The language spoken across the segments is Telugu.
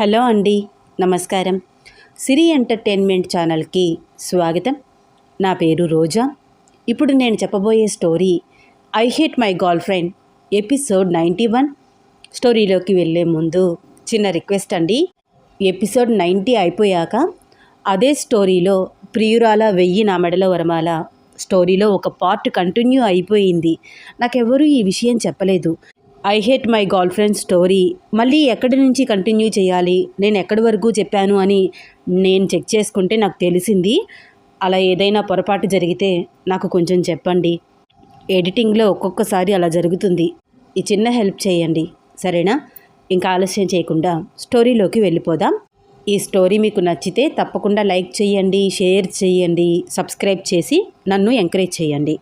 హలో అండి నమస్కారం. సిరి ఎంటర్టైన్మెంట్ ఛానల్కి స్వాగతం. నా పేరు రోజా. ఇప్పుడు నేను చెప్పబోయే story I hate my girlfriend episode ninety one. స్టోరీలోకి వెళ్ళే ముందు చిన్న రిక్వెస్ట్ అండి. ఎపిసోడ్ నైంటీ అయిపోయాక అదే స్టోరీలో ప్రియురాల వెయ్యి నా మెడల వరమాల స్టోరీలో ఒక పార్ట్ కంటిన్యూ అయిపోయింది. నాకెవరూ ఈ విషయం చెప్పలేదు. I hate my girlfriend story. మళ్ళీ ఎక్కడి నుంచి కంటిన్యూ చేయాలి? నేను ఎక్కడి వరకు చెప్పాను అని నేను చెక్ చేసుకుంటే నాకు తెలిసింది. అలా ఏదైనా పొరపాటు జరిగితే నాకు కొంచెం చెప్పండి. ఎడిటింగ్లో ఒక్కొక్కసారి అలా జరుగుతుంది. ఈ చిన్న హెల్ప్ చేయండి. సరేనా? ఇంకా ఆలస్యం చేయకుండా స్టోరీలోకి వెళ్ళిపోదాం. ఈ స్టోరీ మీకు నచ్చితే తప్పకుండా లైక్ చేయండి షేర్ చేయండి సబ్స్క్రైబ్ చేసి నన్ను ఎంకరేజ్ చేయండి.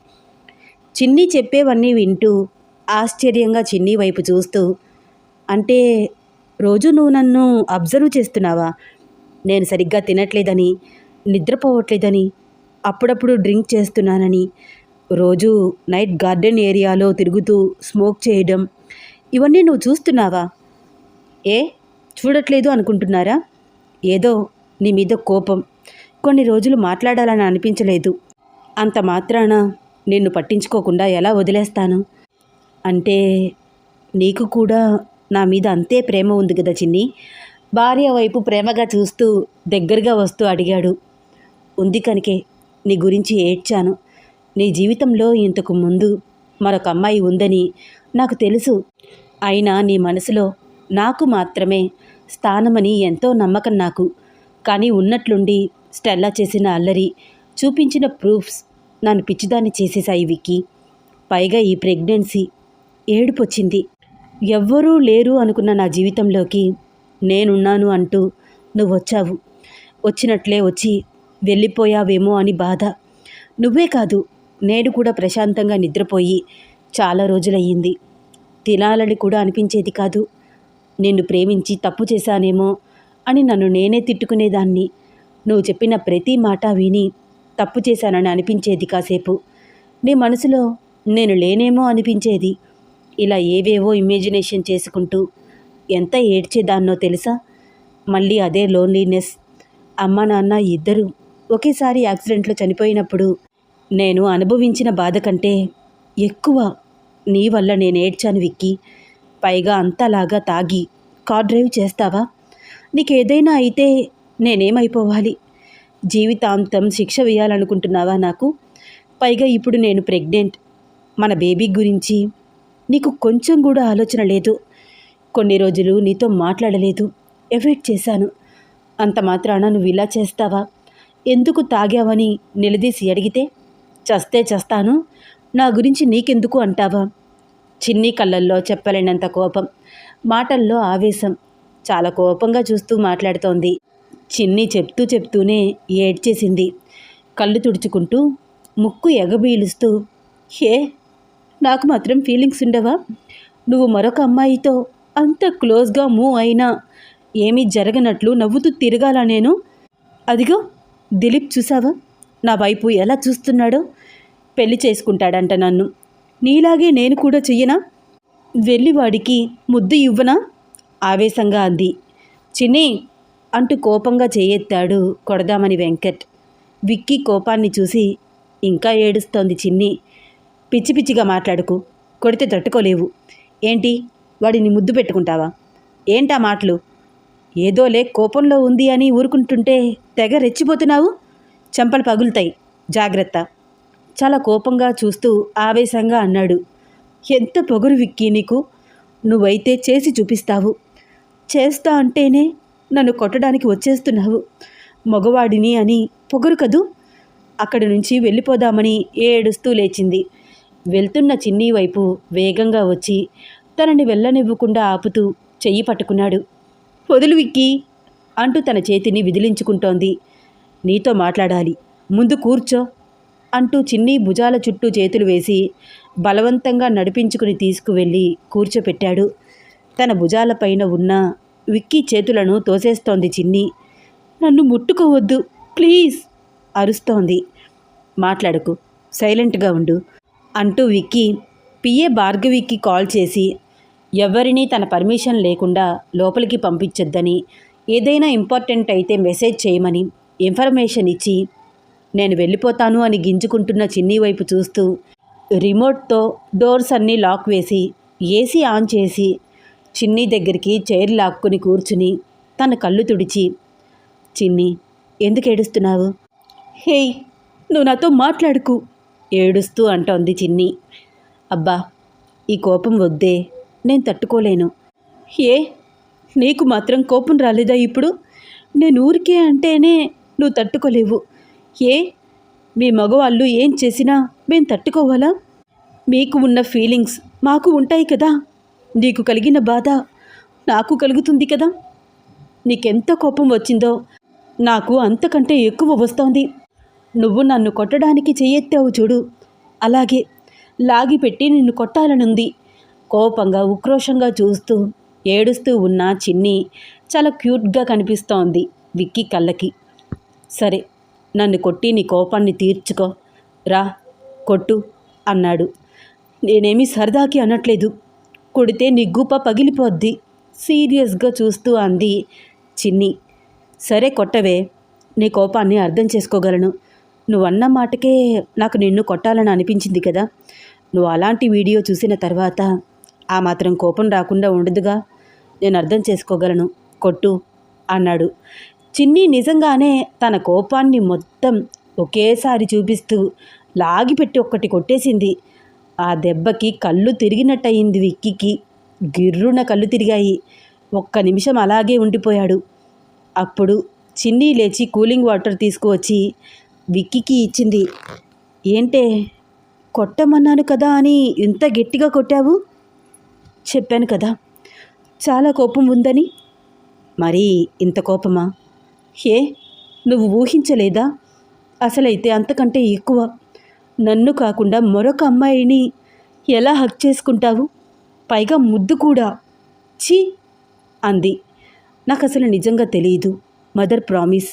చిన్ని చెప్పేవన్నీ వింటూ ఆశ్చర్యంగా చిన్ని వైపు చూస్తూ అంటే రోజు నువ్వు నన్ను అబ్జర్వ్ చేస్తున్నావా? నేను సరిగ్గా తినట్లేదని నిద్రపోవట్లేదని అప్పుడప్పుడు డ్రింక్ చేస్తున్నానని రోజు నైట్ గార్డెన్ ఏరియాలో తిరుగుతూ స్మోక్ చేయడం ఇవన్నీ నువ్వు చూస్తున్నావా? ఏ? చూడట్లేదు అనుకుంటున్నారా? ఏదో నీ మీద కోపం. కొన్ని రోజులు మాట్లాడాలని అనిపించలేదు. అంత మాత్రాన నిన్ను పట్టించుకోకుండా ఎలా వదిలేస్తాను? అంటే నీకు కూడా నా మీద అంతే ప్రేమ ఉంది కదా చిన్ని? భార్య వైపు ప్రేమగా చూస్తూ దగ్గరగా వస్తూ అడిగాడు. ఉంది కనుకే నీ గురించి ఏడ్చాను. నీ జీవితంలో ఇంతకు ముందు మరొక అమ్మాయి ఉందని నాకు తెలుసు. అయినా నీ మనసులో నాకు మాత్రమే స్థానమని ఎంతో నమ్మకం నాకు. కానీ ఉన్నట్లుండి స్టెల్లా చేసిన అల్లరి చూపించిన ప్రూఫ్స్ నన్ను పిచ్చిదాన్ని చేసేశాయి విక్కీ. పైగా ఈ ప్రెగ్నెన్సీ ఏడుపొచ్చింది. ఎవ్వరూ లేరు అనుకున్న నా జీవితంలోకి నేనున్నాను అంటూ నువ్వు వచ్చావు వచ్చినట్లే వచ్చి వెళ్ళిపోయావేమో అని బాధ. నువ్వే కాదు నేను కూడా ప్రశాంతంగా నిద్రపోయి చాలా రోజులయ్యింది. తినాలని కూడా అనిపించేది కాదు. నిన్ను ప్రేమించి తప్పు చేశానేమో అని నన్ను నేనే తిట్టుకునేదాన్ని. నువ్వు చెప్పిన ప్రతి మాట విని తప్పు చేశానని అనిపించేది కాసేపు. నీ మనసులో నేను లేనేమో అనిపించేది. ఇలా ఏవేవో ఇమేజినేషన్ చేసుకుంటూ ఎంత ఏడ్చేదాన్నో తెలుసా? మళ్ళీ అదే లోన్లీనెస్ అమ్మ నాన్న ఇద్దరు ఒకేసారి యాక్సిడెంట్లో చనిపోయినప్పుడు నేను అనుభవించిన బాధ కంటే ఎక్కువ నీ వల్ల నేను ఏడ్చాను విక్కి. పైగా అంతలాగా తాగి కార్ డ్రైవ్ చేస్తావా? నీకేదైనా అయితే నేనేమైపోవాలి? జీవితాంతం శిక్ష వేయాలనుకుంటున్నావా నాకు? పైగా ఇప్పుడు నేను ప్రెగ్నెంట్. మన బేబీ గురించి నీకు కొంచెం కూడా ఆలోచన లేదు. కొన్ని రోజులు నీతో మాట్లాడలేదు. ఎఫెక్ట్ చేశాను. అంత మాత్రాన నువ్వు ఇలా చేస్తావా? ఎందుకు తాగావని నిలదీసి అడిగితే చస్తే చస్తాను. నా గురించి నీకెందుకు అంటావా? చిన్ని కళ్ళల్లో చెప్పలేనంత కోపం మాటల్లో ఆవేశం. చాలా కోపంగా చూస్తూ మాట్లాడుతోంది. చిన్ని చెప్తూ చెప్తూనే ఏడ్చేసింది. కళ్ళు తుడుచుకుంటూ ముక్కు ఎగబీలుస్తూ హే నాకు మాత్రం ఫీలింగ్స్ ఉండవా? నువ్వు మరొక అమ్మాయితో అంత క్లోజ్గా మూవ్ అయినా ఏమీ జరగనట్లు నవ్వుతూ తిరగాల నేను? అదిగో దిలీప్ చూసావా? నా వైపు ఎలా చూస్తున్నాడో? పెళ్ళి చేసుకుంటాడంట నన్ను. నీలాగే నేను కూడా చెయ్యనా? వెళ్ళి వాడికి ముద్దు ఇవ్వనా? ఆవేశంగా అంది. చిన్ని అంటూ కోపంగా చేయెత్తాడు కొడదామని వెంకట్. విక్కీ కోపాన్ని చూసి ఇంకా ఏడుస్తోంది చిన్ని. పిచ్చి పిచ్చిగా మాట్లాడుకు. కొడితే తట్టుకోలేవు. ఏంటి? వాడిని ముద్దు పెట్టుకుంటావా? ఏంటా మాటలు? ఏదోలే కోపంలో ఉంది అని ఊరుకుంటుంటే తెగ రెచ్చిపోతున్నావు? చెంపలు పగులుతాయి. జాగ్రత్త. చాలా కోపంగా చూస్తూ ఆవేశంగా అన్నాడు. ఎంత పొగరు విక్కి నీకు? నువ్వైతే చేసి చూపిస్తావు. చేస్తా అంటేనే నన్ను కొట్టడానికి వచ్చేస్తున్నావు. మగవాడిని అని పొగరు కదూ? అక్కడి నుంచి వెళ్ళిపోదామని ఏడుస్తూ లేచింది. వెళ్తున్న చిన్ని వైపు వేగంగా వచ్చి తనని వెళ్ళనివ్వకుండా ఆపుతూ చెయ్యి పట్టుకున్నాడు. వదులు విక్కి అంటూ తన చేతిని విదిలించుకుంటోంది. నీతో మాట్లాడాలి. ముందు కూర్చో అంటూ చిన్ని భుజాల చుట్టూ చేతులు వేసి బలవంతంగా నడిపించుకుని తీసుకువెళ్ళి కూర్చోపెట్టాడు. తన భుజాలపైన ఉన్న విక్కీ చేతులను తోసేస్తోంది చిన్ని. నన్ను ముట్టుకోవద్దు. ప్లీజ్ అరుస్తోంది. మాట్లాడకు. సైలెంట్గా ఉండు. అంటూ విక్కీ పిఏ భార్గవికి కాల్ చేసి ఎవరినీ తన పర్మిషన్ లేకుండా లోపలికి పంపించొద్దని ఏదైనా ఇంపార్టెంట్ అయితే మెసేజ్ చేయమని ఇన్ఫర్మేషన్ ఇచ్చి నేను వెళ్ళిపోతాను అని గింజుకుంటున్న చిన్ని వైపు చూస్తూ రిమోట్తో డోర్స్ అన్నీ లాక్ వేసి ఏసీ ఆన్ చేసి చిన్ని దగ్గరికి చైర్ లాక్కుని కూర్చుని తన కళ్ళు తుడిచి చిన్ని ఎందుకు ఏడుస్తున్నావు? హేయ్ నువ్వు నాతో మాట్లాడుకు. ఏడుస్తూ అంటోంది చిన్ని. అబ్బా ఈ కోపం వద్దే నేను తట్టుకోలేను. ఏ? నీకు మాత్రం కోపం రాలేదా ఇప్పుడు? నేను ఊరికే అంటేనే నువ్వు తట్టుకోలేవు. ఏ? మీ మగవాళ్ళు ఏం చేసినా మేం తట్టుకోవాలా? మీకు ఉన్న ఫీలింగ్స్ మాకు ఉంటాయి కదా. నీకు కలిగిన బాధ నాకు కలుగుతుంది కదా. నీకెంత కోపం వచ్చిందో నాకు అంతకంటే ఎక్కువ వస్తోంది. నువ్వు నన్ను కొట్టడానికి చెయ్యెత్తావు చూడు. అలాగే లాగిపెట్టి నిన్ను కొట్టాలనుంది. కోపంగా ఉక్రోషంగా చూస్తూ ఏడుస్తూ ఉన్న చిన్ని చాలా క్యూట్గా కనిపిస్తోంది విక్కీ కళ్ళకి. సరే నన్ను కొట్టి నీ కోపాన్ని తీర్చుకో. రా కొట్టు అన్నాడు. నేనేమీ సరదాకి అనట్లేదు. కొడితే నీ గుప్ప పగిలిపోద్ది. సీరియస్గా చూస్తూ అంది చిన్ని. సరే కొట్టవే. నీ కోపాన్ని అర్థం చేసుకోగలను. నువ్వు అన్న మాటకే నాకు నిన్ను కొట్టాలని అనిపించింది కదా. నువ్వు అలాంటి వీడియో చూసిన తర్వాత ఆ మాత్రం కోపం రాకుండా ఉండదుగా. నేను అర్థం చేసుకోగలను. కొట్టు అన్నాడు. చిన్ని నిజంగానే తన కోపాన్ని మొత్తం ఒకేసారి చూపిస్తూ లాగిపెట్టి ఒక్కటి కొట్టేసింది. ఆ దెబ్బకి కళ్ళు తిరిగినట్టయింది విక్కికి. గిర్రున కళ్ళు తిరిగాయి. ఒక్క నిమిషం అలాగే ఉండిపోయాడు. అప్పుడు చిన్ని లేచి కూలింగ్ వాటర్ తీసుకువచ్చి విక్కీకి ఇచ్చింది. ఏంటే? కొట్టమన్నాను కదా అని ఇంత గట్టిగా కొట్టావు? చెప్పాను కదా. చాలా కోపం ఉందని. మరీ ఇంత కోపమా? ఏ? నువ్వు ఊహించలేదా? అసలైతే అంతకంటే ఎక్కువ. నన్ను కాకుండా మరొక అమ్మాయిని ఎలా హక్ చేసుకుంటావు? పైగా ముద్దు కూడా. ఛీ! అంది. నాకు అసలు నిజంగా తెలియదు మదర్ ప్రామిస్.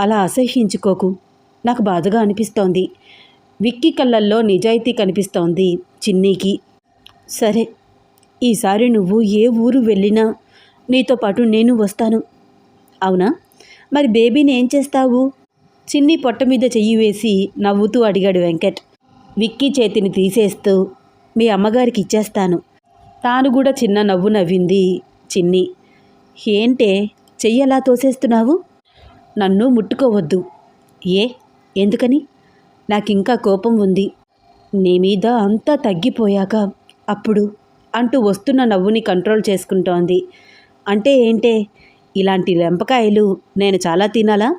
అలా అసహ్యించుకోకు. నాకు బాధగా అనిపిస్తోంది. విక్కీ కళ్ళల్లో నిజాయితీ కనిపిస్తోంది చిన్నీకి. సరే ఈసారి నువ్వు ఏ ఊరు వెళ్ళినా నీతో పాటు నేను వస్తాను. అవునా? మరి బేబీని ఏం చేస్తావు? చిన్ని పొట్ట మీద చెయ్యి వేసి నవ్వుతూ అడిగాడు వెంకట్. విక్కీ చేతిని తీసేస్తూ మీ అమ్మగారికి ఇచ్చేస్తాను. తాను కూడా చిన్న నవ్వు నవ్వింది చిన్ని. ఏంటే ఎలా తోసేస్తున్నావు? నన్ను ముట్టుకోవద్దు. ఏ? ఎందుకని? నాకింకా కోపం ఉంది. నీ మీద అంతా తగ్గిపోయాక అప్పుడు అంటూ వస్తున్న నవ్వుని కంట్రోల్ చేసుకుంటోంది. అంటే ఏంటే? ఇలాంటి లెంపకాయలు నేను చాలా తినాలా?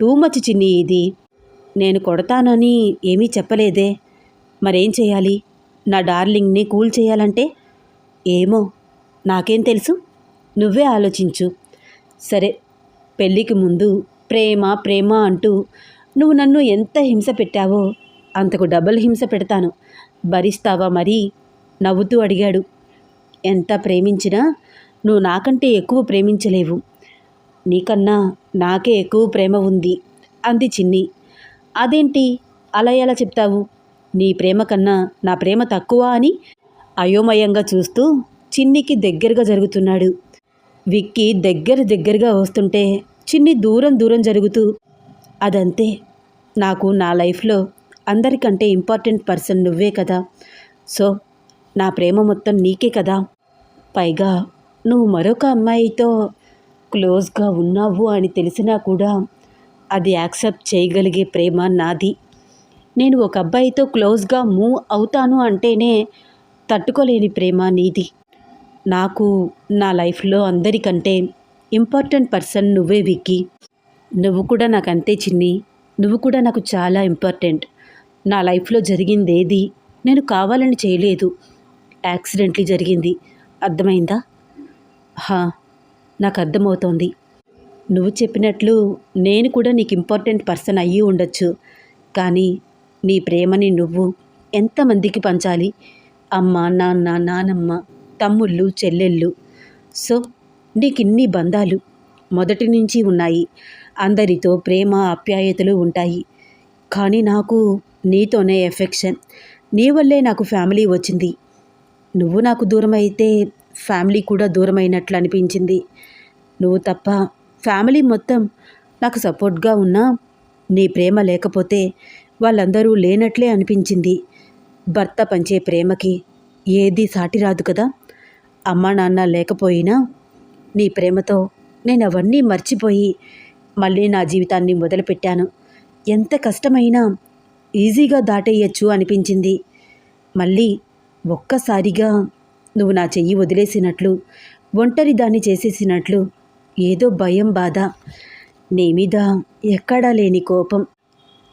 టూ మచ్ చిన్ని ఇది. నేను కొడతానని ఏమీ చెప్పలేదే. మరేం చేయాలి? నా డార్లింగ్ని కూల్ చేయాలంటే? ఏమో? నాకేం తెలుసు? నువ్వే ఆలోచించు. సరే పెళ్ళికి ముందు ప్రేమ ప్రేమ అంటూ నువ్వు నన్ను ఎంత హింస పెట్టావో అంతకు డబల్ హింస పెడతాను. భరిస్తావా మరి? నవ్వుతూ అడిగాడు. ఎంత ప్రేమించినా నువ్వు నాకంటే ఎక్కువ ప్రేమించలేవు. నీకన్నా నాకే ఎక్కువ ప్రేమ ఉంది అంది చిన్ని. అదేంటి? అలా ఎలా చెప్తావు? నీ ప్రేమ కన్నా నా ప్రేమ తక్కువ అని అయోమయంగా చూస్తూ చిన్నికి దగ్గరగా జరుగుతున్నాడు. విక్కి దగ్గర దగ్గరగా వస్తుంటే చిన్ని దూరం దూరం జరుగుతూ అదంతే నాకు నా లైఫ్లో అందరికంటే ఇంపార్టెంట్ పర్సన్ నువ్వే కదా. సో నా ప్రేమ మొత్తం నీకే కదా. పైగా నువ్వు మరొక అమ్మాయితో క్లోజ్గా ఉన్నావు అని తెలిసినా కూడా అది యాక్సెప్ట్ చేయగలిగే ప్రేమ నాది. నేను ఒక అబ్బాయితో క్లోజ్గా మూవ్ అవుతాను అంటేనే తట్టుకోలేని ప్రేమ నీది. నాకు నా లైఫ్లో అందరికంటే ఇంపార్టెంట్ పర్సన్ నువ్వే విక్కి. నువ్వు కూడా నాకు అంతే చిన్ని. నువ్వు కూడా నాకు చాలా ఇంపార్టెంట్. నా లైఫ్లో జరిగింది ఏది నేను కావాలని చేయలేదు. యాక్సిడెంట్లీ జరిగింది. అర్థమైందా? హా నాకు అర్థమవుతోంది. నువ్వు చెప్పినట్లు నేను కూడా నీకు ఇంపార్టెంట్ పర్సన్ అయ్యి ఉండొచ్చు. కానీ నీ ప్రేమని నువ్వు ఎంతమందికి పంచాలి? అమ్మ నాన్న నానమ్మ తమ్ముళ్ళు చెల్లెళ్ళు. సో నీకు ఇన్ని బంధాలు మొదటి నుంచి ఉన్నాయి. అందరితో ప్రేమ ఆప్యాయతలు ఉంటాయి. కానీ నాకు నీతోనే ఎఫెక్షన్. నీ వల్లే నాకు ఫ్యామిలీ వచ్చింది. నువ్వు నాకు దూరం అయితే ఫ్యామిలీ కూడా దూరమైనట్లు అనిపించింది. నువ్వు తప్ప ఫ్యామిలీ మొత్తం నాకు సపోర్ట్గా ఉన్నా నీ ప్రేమ లేకపోతే వాళ్ళందరూ లేనట్లే అనిపించింది. భర్త పంచే ప్రేమకి ఏది సాటి రాదు కదా. అమ్మా నాన్న లేకపోయినా నీ ప్రేమతో నేను అవన్నీ మర్చిపోయి మళ్ళీ నా జీవితాన్ని మొదలుపెట్టాను. ఎంత కష్టమైనా ఈజీగా దాటేయచ్చు అనిపించింది. మళ్ళీ ఒక్కసారిగా నువ్వు నా చెయ్యి వదిలేసినట్లు ఒంటరి దాన్ని చేసేసినట్లు ఏదో భయం బాధ. నీ మీద ఎక్కడా లేని కోపం.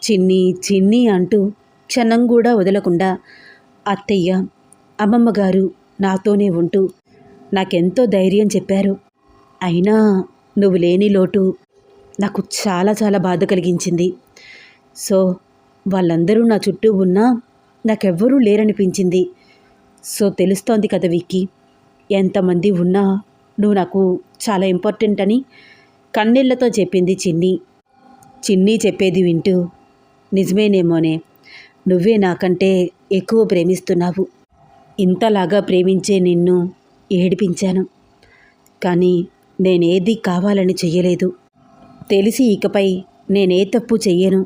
చిన్ని చిన్ని అంటూ క్షణం కూడా వదలకుండా అత్తయ్య అమ్మమ్మ గారు నాతోనే ఉంటూ నాకెంతో ధైర్యం చెప్పారు. అయినా నువ్వు లేని లోటు నాకు చాలా చాలా బాధ కలిగించింది. సో వాళ్ళందరూ నా చుట్టూ ఉన్నా నాకెవ్వరూ లేరనిపించింది. సో తెలుస్తోంది కదా విక్కీ ఎంతమంది ఉన్నా నువ్వు నాకు చాలా ఇంపార్టెంట్ అని కన్నీళ్ళతో చెప్పింది చిన్ని. చిన్ని చెప్పేది వింటూ నిజమేనేమోనే నువ్వే నాకంటే ఎక్కువ ప్రేమిస్తున్నావు. ఇంతలాగా ప్రేమించే నిన్ను ఏడిపించాను. కానీ నేనేది కావాలని చెయ్యలేదు. తెలిసి ఇకపై నేనే తప్పు చెయ్యను.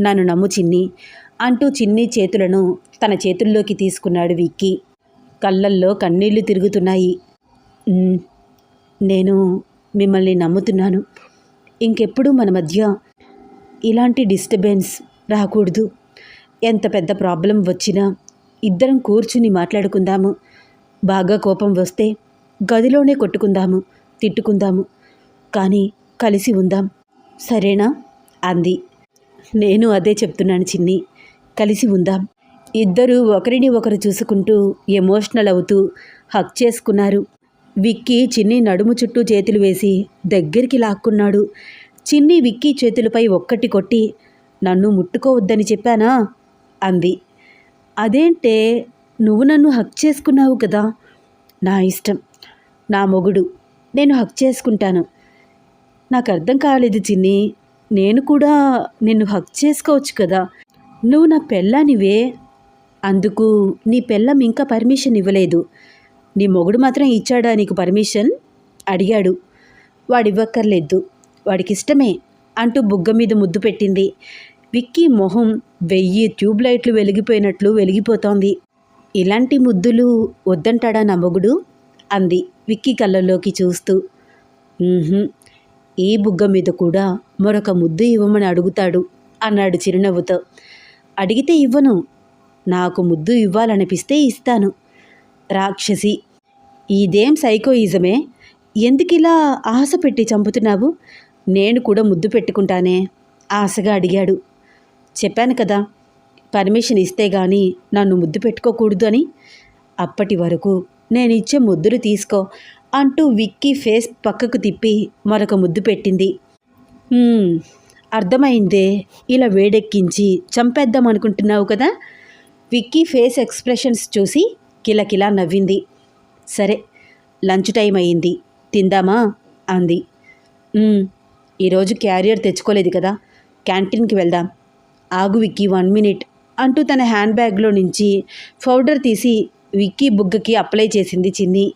నన్ను నమ్ము చిన్ని అంటూ చిన్ని చేతులను తన చేతుల్లోకి తీసుకున్నాడు విక్కీ. కళ్ళల్లో కన్నీళ్ళు తిరుగుతున్నాయి. నేను మిమ్మల్ని నమ్ముతున్నాను. ఇంకెప్పుడు మన మధ్య ఇలాంటి డిస్టర్బెన్స్ రాకూడదు. ఎంత పెద్ద ప్రాబ్లం వచ్చినా ఇద్దరం కూర్చుని మాట్లాడుకుందాము. బాగా కోపం వస్తే గదిలోనే కొట్టుకుందాము తిట్టుకుందాము. కానీ కలిసి ఉందాం. సరేనా? అంది. నేను అదే చెప్తున్నాను చిన్ని. కలిసి ఉందాం. ఇద్దరూ ఒకరిని ఒకరు చూసుకుంటూ ఎమోషనల్ అవుతూ హక్ చేసుకున్నారు. విక్కీ చిన్ని నడుము చుట్టూ చేతులు వేసి దగ్గరికి లాక్కున్నాడు. చిన్ని విక్కీ చేతులపై ఒక్కటి కొట్టి నన్ను ముట్టుకోవద్దని చెప్పానా? అంది. అదేంటే నువ్వు నన్ను హక్ చేసుకున్నావు కదా. నా ఇష్టం. నా మొగుడు. నేను హక్ చేసుకుంటాను. నాకు అర్థం కాలేదు చిన్ని. నేను కూడా నిన్ను హక్ చేసుకోవచ్చు కదా. నువ్వు నా పెళ్ళానివే. అందుకు నీ పెళ్ళం ఇంకా పర్మిషన్ ఇవ్వలేదు. నీ మొగుడు మాత్రం ఇచ్చాడా నీకు పర్మిషన్? అడిగాడు. వాడివ్వక్కర్లేదు. వాడికి ఇష్టమే అంటూ బుగ్గ మీద ముద్దు పెట్టింది. విక్కీ మొహం వెయ్యి ట్యూబ్లైట్లు వెలిగిపోయినట్లు వెలిగిపోతోంది. ఇలాంటి ముద్దులు వద్దంటాడా నా మొగుడు? అంది విక్కీ కళ్ళల్లోకి చూస్తూ. ఈ బుగ్గ మీద కూడా మరొక ముద్దు ఇవ్వమని అడుగుతాడు అన్నాడు చిరునవ్వుతో. అడిగితే ఇవ్వను నాకు ముద్దు ఇవ్వాలనిపిస్తే ఇస్తాను. రాక్షసి ఇదేం సైకోయిజమే? ఎందుకిలా ఆశ పెట్టి చంపుతున్నావు? నేను కూడా ముద్దు పెట్టుకుంటానే ఆశగా అడిగాడు. చెప్పాను కదా పర్మిషన్ ఇస్తే గాని నన్ను ముద్దు పెట్టుకోకూడదు అని. అప్పటి వరకు నేను ఇచ్చే ముద్దులు తీసుకో అంటూ విక్కీ ఫేస్ పక్కకు తిప్పి మరొక ముద్దు పెట్టింది. అర్థమైందే. ఇలా వేడెక్కించి చంపేద్దాం అనుకుంటున్నావు కదా? విక్కీ ఫేస్ ఎక్స్ప్రెషన్స్ చూసి కిలకిలా నవ్వింది. సరే లంచ్ టైం అయింది. తిందామా? అంది. ఈరోజు క్యారియర్ తెచ్చుకోలేదు కదా. క్యాంటీన్కి వెళ్దాం. ఆగు విక్కీ వన్ మినిట్ అంటూ తన హ్యాండ్ బ్యాగ్లో నుంచి పౌడర్ తీసి విక్కీ బుగ్గకి అప్లై చేసింది చిన్ని.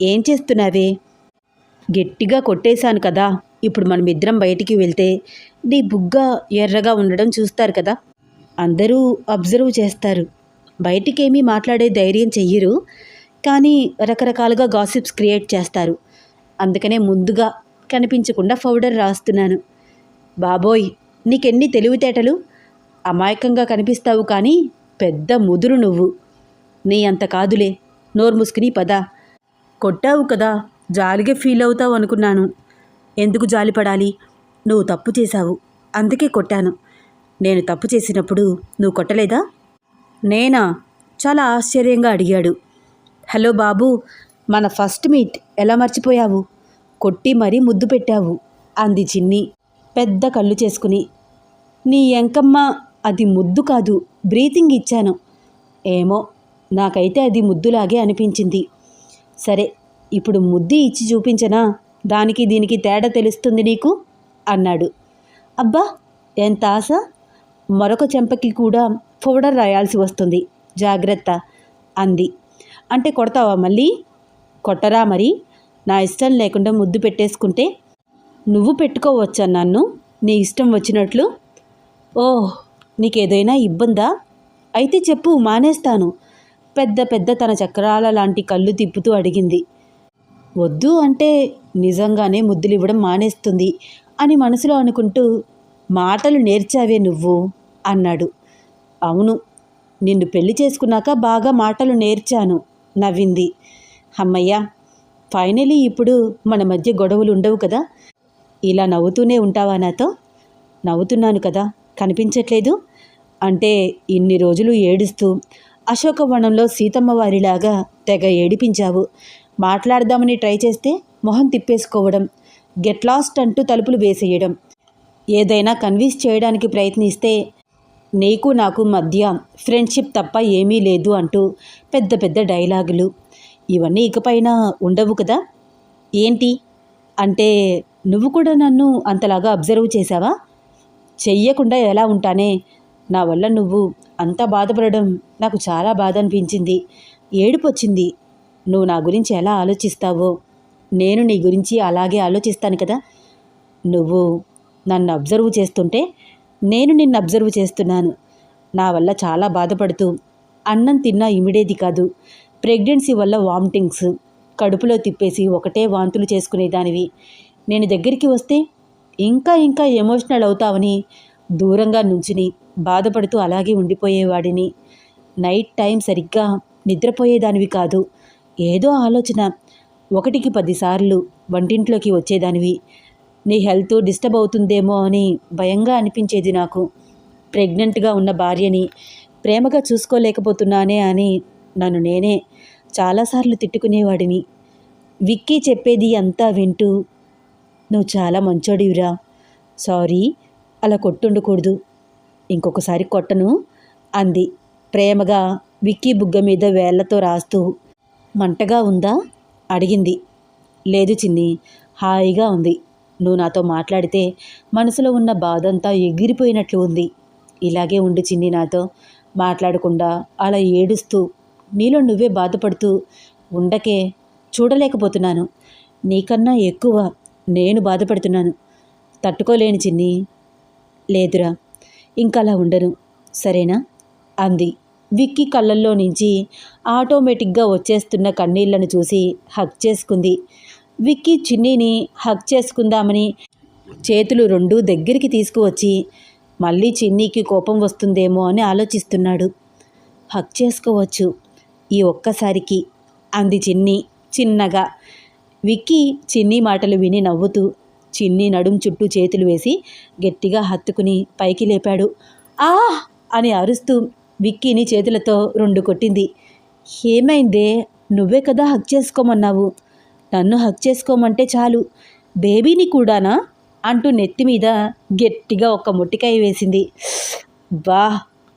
ఏం చేస్తున్నావే? గట్టిగా కొట్టేశాను కదా. ఇప్పుడు మనం ఇద్దరం బయటికి వెళ్తే నీ బుగ్గ ఎర్రగా ఉండడం చూస్తారు కదా. అందరూ అబ్జర్వ్ చేస్తారు. బయటికేమీ మాట్లాడే ధైర్యం చెయ్యరు. కానీ రకరకాలుగా గాసిప్స్ క్రియేట్ చేస్తారు. అందుకనే ముందుగా కనిపించకుండా పౌడర్ రాస్తున్నాను. బాబోయ్ నీకెన్ని తెలివితేటలు? అమాయకంగా కనిపిస్తావు కానీ పెద్ద ముదురు నువ్వు. నీ అంత కాదులే. నోరు ముసుకుని పద. కొట్టావు కదా జాలిగా ఫీల్ అవుతావు అనుకున్నాను. ఎందుకు జాలిపడాలి నువ్వు తప్పు చేశావు. అందుకే కొట్టాను. నేను తప్పు చేసినప్పుడు నువ్వు కొట్టలేదా? నేనా? చాలా ఆశ్చర్యంగా అడిగాడు. హలో బాబు మన ఫస్ట్ మీట్ ఎలా మర్చిపోయావు? కొట్టి మరీ ముద్దు పెట్టావు అంది చిన్ని పెద్ద కళ్ళు చేసుకుని. నీ ఎంకమ్మ అది ముద్దు కాదు బ్రీతింగ్ ఇచ్చాను. ఏమో నాకైతే అది ముద్దులాగే అనిపించింది. సరే ఇప్పుడు ముద్దు ఇచ్చి చూపించనా? దానికి దీనికి తేడా తెలుస్తుంది నీకు? అన్నాడు. అబ్బా ఎంత ఆశ? మరొక చెంపకి కూడా పౌడర్ రాయాల్సి వస్తుంది. జాగ్రత్త అంది. అంటే కొడతావా మళ్ళీ? కొట్టరా మరి? నా ఇష్టం లేకుండా ముద్దు పెట్టేసుకుంటే నువ్వు పెట్టుకోవచ్చా నన్ను? నీ ఇష్టం వచ్చినట్లు? ఓహ్ నీకేదైనా ఇబ్బందా? అయితే చెప్పు మానేస్తాను. పెద్ద పెద్ద తన చక్రాల లాంటి కళ్ళు తిప్పుతూ అడిగింది. వద్దు అంటే నిజంగానే ముద్దులివ్వడం మానేస్తుంది అని మనసులో అనుకుంటూ మాటలు నేర్చావే నువ్వు అన్నాడు. అవును నిన్ను పెళ్ళి చేసుకున్నాక బాగా మాటలు నేర్చాను నవ్వింది. అమ్మయ్య ఫైనలీ ఇప్పుడు మన మధ్య గొడవలు ఉండవు కదా? ఇలా నవ్వుతూనే ఉంటావా నాతో? నవ్వుతున్నాను కదా కనిపించట్లేదు? అంటే ఇన్ని రోజులు ఏడుస్తూ అశోకవనంలో సీతమ్మ వారిలాగా తెగ ఏడిపించావు. మాట్లాడదామని ట్రై చేస్తే మొహం తిప్పేసుకోవడం గెట్ లాస్ట్ అంటూ తలుపులు వేసేయడం. ఏదైనా కన్విన్స్ చేయడానికి ప్రయత్నిస్తే నీకు నాకు మధ్య ఫ్రెండ్షిప్ తప్ప ఏమీ లేదు అంటూ పెద్ద పెద్ద డైలాగులు. ఇవన్నీ ఇకపైన ఉండవు కదా? ఏంటి? అంటే నువ్వు కూడా నన్ను అంతలాగా అబ్జర్వ్ చేశావా? చెయ్యకుండా ఎలా ఉంటానే? నా వల్ల నువ్వు అంత బాధపడడం నాకు చాలా బాధ అనిపించింది ఏడుపు వచ్చింది నువ్వు నా గురించి ఎలా ఆలోచిస్తావో? నేను నీ గురించి అలాగే ఆలోచిస్తాను కదా? నువ్వు నన్ను అబ్జర్వ్ చేస్తుంటే నేను నిన్ను అబ్జర్వ్ చేస్తున్నాను. నా వల్ల చాలా బాధపడుతూ అన్నం తిన్నా ఇమిడేది కాదు. ప్రెగ్నెన్సీ వల్ల వామిటింగ్స్ కడుపులో తిప్పేసి ఒకటే వాంతులు చేసుకునేదానివి. నేను దగ్గరికి వస్తే ఇంకా ఇంకా ఎమోషనల్ అవుతావని దూరంగా నుంచుని బాధపడుతూ అలాగే ఉండిపోయేవాడిని. నైట్ టైం సరిగ్గా నిద్రపోయేదానివి కాదు. ఏదో ఆలోచన. ఒకటికి పదిసార్లు వంటింట్లోకి వచ్చేదానివి. నీ హెల్త్ డిస్టర్బ్ అవుతుందేమో అని భయంగా అనిపించేది నాకు. ప్రెగ్నెంట్గా ఉన్న భార్యని ప్రేమగా చూసుకోలేకపోతున్నానే అని నన్ను నేనే చాలాసార్లు తిట్టుకునేవాడిని. విక్కీ చెప్పేది అంతా వింటూ నువ్వు చాలా మంచోడివిరా. సారీ. అలా కొట్టుండకూడదు. ఇంకొకసారి కొట్టను అంది. ప్రేమగా విక్కీ బుగ్గ మీద వేళ్ళతో రాస్తూ మంటగా ఉందా? అడిగింది. లేదు చిన్ని హాయిగా ఉంది. నువ్వు నాతో మాట్లాడితే మనసులో ఉన్న బాధంతా ఎగిరిపోయినట్లు ఉంది. ఇలాగే ఉండు చిన్ని నాతో. మాట్లాడకుండా అలా ఏడుస్తూ నీలో నువ్వే బాధపడుతూ ఉండకే చూడలేకపోతున్నాను. నీకన్నా ఎక్కువ నేను బాధపడుతున్నాను. తట్టుకోలేని చిన్ని. లేదురా. ఇంకలా ఉండను. సరేనా? అంది. విక్కీ కళ్ళల్లో నుంచి ఆటోమేటిక్గా వచ్చేస్తున్న కన్నీళ్ళను చూసి హక్ చేసుకుంది. విక్కీ చిన్నీని హక్ చేసుకుందామని చేతులు రెండు దగ్గరికి తీసుకువచ్చి మళ్ళీ చిన్నీకి కోపం వస్తుందేమో అని ఆలోచిస్తున్నాడు. హక్ చేసుకోవచ్చు. ఈ ఒక్కసారికి అంది చిన్ని చిన్నగా. విక్కీ చిన్ని మాటలు విని నవ్వుతూ చిన్ని నడుం చుట్టూ చేతులు వేసి గట్టిగా హత్తుకుని పైకి లేపాడు. ఆ! అని అరుస్తూ విక్కీని చేతులతో రెండు కొట్టింది. ఏమైందే? నువ్వే కదా హక్ చేసుకోమన్నావు. నన్ను హక్ చేసుకోమంటే చాలు. బేబీని కూడానా? అంటూ నెత్తి మీద గట్టిగా ఒక మొట్టికాయ వేసింది. బా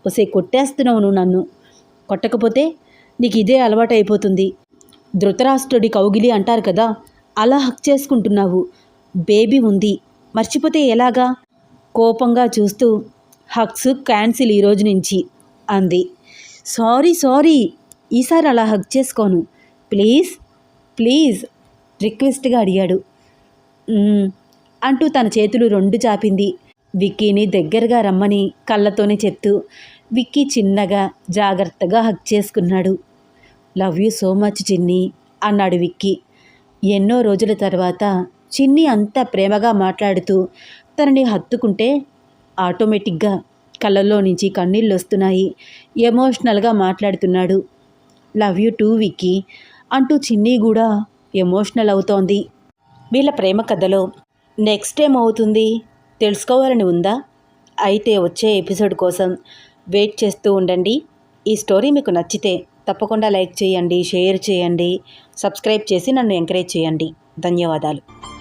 ఒసే కొట్టేస్తున్నావు నువ్వు నన్ను. కొట్టకపోతే నీకు ఇదే అలవాటు అయిపోతుంది ధృతరాష్ట్రుడి కౌగిలి అంటారు కదా అలా హక్ చేసుకుంటున్నావు. బేబీ ఉంది. మర్చిపోతే ఎలాగా? కోపంగా చూస్తూ హక్స్ క్యాన్సిల్ ఈరోజు నుంచి అంది. Sorry sorry. ఈసారి అలా హక్ చేసుకోను. ప్లీజ్ ప్లీజ్ రిక్వెస్ట్గా అడిగాడు. అంటూ తన చేతులు రెండు చాపింది. విక్కీని దగ్గరగా రమ్మని కళ్ళతోనే చెప్తూ విక్కీ చిన్నగా జాగ్రత్తగా హక్ చేసుకున్నాడు. లవ్ యూ సో మచ్ చిన్ని అన్నాడు విక్కీ. ఎన్నో రోజుల తర్వాత చిన్ని అంత ప్రేమగా మాట్లాడుతూ తనని హత్తుకుంటే ఆటోమేటిక్గా కళ్ళల్లో నుంచి కన్నీళ్ళు వస్తున్నాయి ఎమోషనల్గా మాట్లాడుతున్నాడు. లవ్ యూ టూ విక్కీ అంటూ చిన్ని కూడా ఎమోషనల్ అవుతోంది. వీళ్ళ ప్రేమ కథలో నెక్స్ట్ ఏం అవుతుంది తెలుసుకోవాలని ఉందా? అయితే వచ్చే ఎపిసోడ్ కోసం వెయిట్ చేస్తూ ఉండండి. ఈ స్టోరీ మీకు నచ్చితే తప్పకుండా లైక్ చేయండి షేర్ చేయండి సబ్స్క్రైబ్ చేసి నన్ను ఎంకరేజ్ చేయండి. ధన్యవాదాలు.